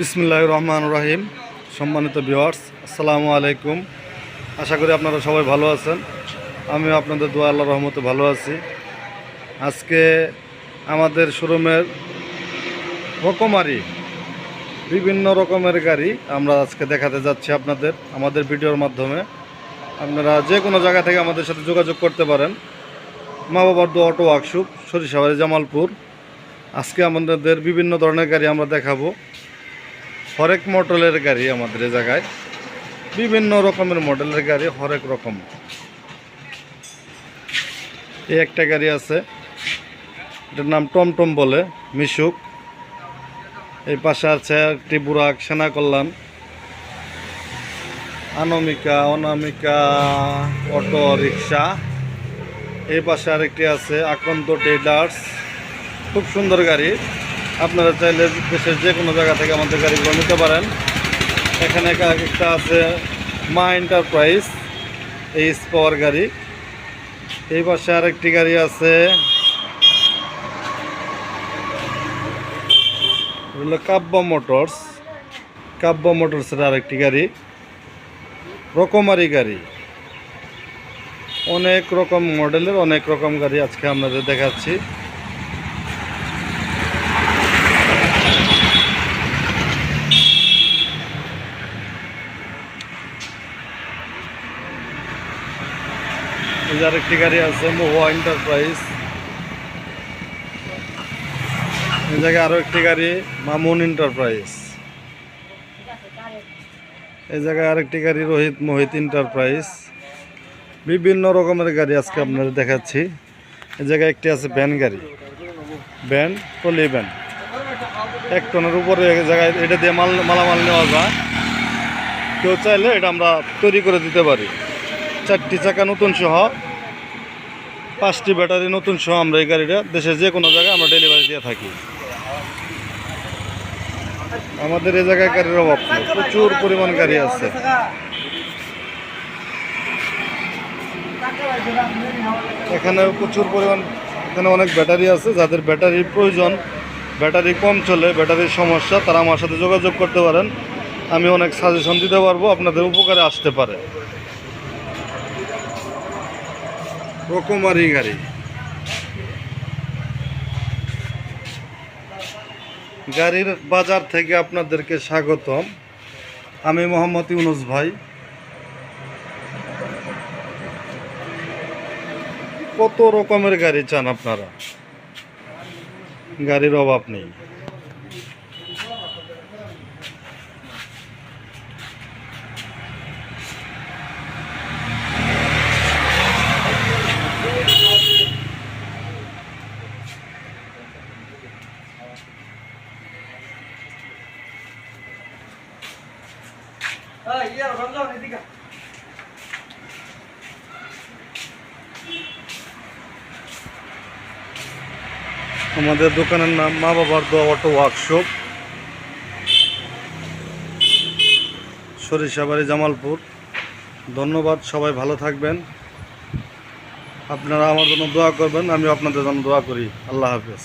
বিসমুল্লাহ রহমান রহিম। সম্মানিত ভিওয়ার্স আসসালামু আলাইকুম। আশা করি আপনারা সবাই ভালো আছেন। আমিও আপনাদের দোয়া আল্লাহ রহমতে ভালো আছি। আজকে আমাদের শোরুমের রকমারি, বিভিন্ন রকমের গাড়ি আমরা আজকে দেখাতে যাচ্ছি আপনাদের, আমাদের ভিডিওর মাধ্যমে। আপনারা যে কোনো জায়গা থেকে আমাদের সাথে যোগাযোগ করতে পারেন। মা বাবার দো অটো ওয়ার্কশপ, সরিষাবাড়ি, জামালপুর। আজকে আমাদের বিভিন্ন ধরনের গাড়ি আমরা দেখাবো। হরেক মডেলের গাড়ি আমাদের এই জায়গায়। বিভিন্ন রকমের মডেলের গাড়ি, হরেক রকম। এই একটা গাড়ি আছে, এটার নাম টমটম বলে, মিশুক। এই পাশে আছে একটি বুরাক সেনা কল্যাণ আনমিকা, অনামিকা অটো রিক্সা এই পাশে আরেকটি আছে আকন্ত টেলার্স খুব সুন্দর গাড়ি। আপনারা চাইলে দেশের যে কোনো জায়গা থেকে আমাদের গাড়িগুলো নিতে পারেন। এখানে এক- একটা আছে মা এন্টারপ্রাইজ এই পাওয়ার গাড়ি। এই পাশে আরেকটি গাড়ি আছে। কাব্য মোটরস। কাব্য মোটরসের আরেকটি গাড়ি। রকমারি গাড়ি। অনেক রকম মডেলের অনেক রকম গাড়ি আজকে আপনাদের দেখাচ্ছি। এই আরেকটি গাড়ি আছে, মহুয়া এন্টারপ্রাইজ এই জায়গায় আরও একটি গাড়ি, মামুন এন্টারপ্রাইজ এই জায়গায় আরেকটি গাড়ি, রোহিত মোহিত এন্টারপ্রাইজ বিভিন্ন রকমের গাড়ি আজকে আপনাদের দেখাচ্ছি। এই জায়গায় একটি আছে ভ্যান গাড়ি। Van trolley van. এক টনের উপরে এক জায়গায় এটা দিয়ে মাল মালামাল নেওয়া যায়। কেউ চাইলে এটা আমরা তৈরি করে দিতে পারি। চারটি চাকা নতুন সহ, পাঁচটি ব্যাটারি নতুন সহ আমরা এই গাড়িটা দেশের যে কোনো জায়গায় আমরা ডেলিভারি দিয়ে থাকি। আমাদের এই জায়গায় গাড়ির অভাব প্রচুর পরিমাণ গাড়ি আছে। এখানে প্রচুর পরিমাণ, এখানে অনেক ব্যাটারি আছে, যাদের ব্যাটারির প্রয়োজন, ব্যাটারি কম চলে, ব্যাটারির সমস্যা, তারা আমার সাথে যোগাযোগ করতে পারেন। আমি অনেক সাজেশন দিতে পারব, আপনাদের উপকারে আসতে পারে। রকমারি গাড়ি। গাড়ির বাজার থেকে আপনাদেরকে স্বাগতম। আমি মোহাম্মদ ইউনুস ভাই। কত রকমের গাড়ি চান আপনারা? গাড়ির অভাব নেই। আমাদের দোকানের নাম মা বাবার দোয়া অটো ওয়ার্কশপ সরিষাবাড়ি জামালপুর। ধন্যবাদ, সবাই ভালো থাকবেন। আপনারা আমার জন্য দোয়া করবেন আমি আপনাদের জন্য দোয়া করি। আল্লাহ হাফেজ।